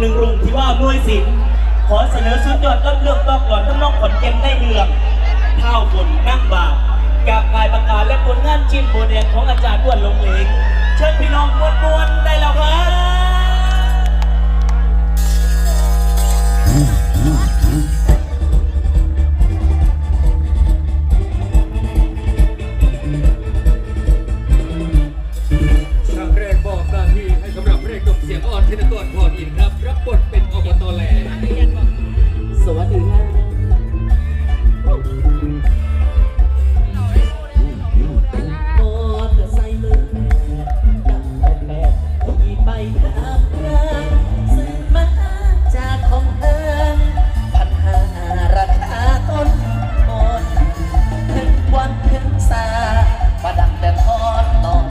หนึ่งรุ่งที่ว่าด้วยศิลขอเสนอสุดยอดล้ำเลือกตอกหลอนทั้งนอกขอนเก็มได้เดือดเท่าบนนั่งบาปกักายประกาศและผลงานชิ้นโบแดงของอาจารย์ด้วนลงเองเชิญพี่น้องมวลมวล What?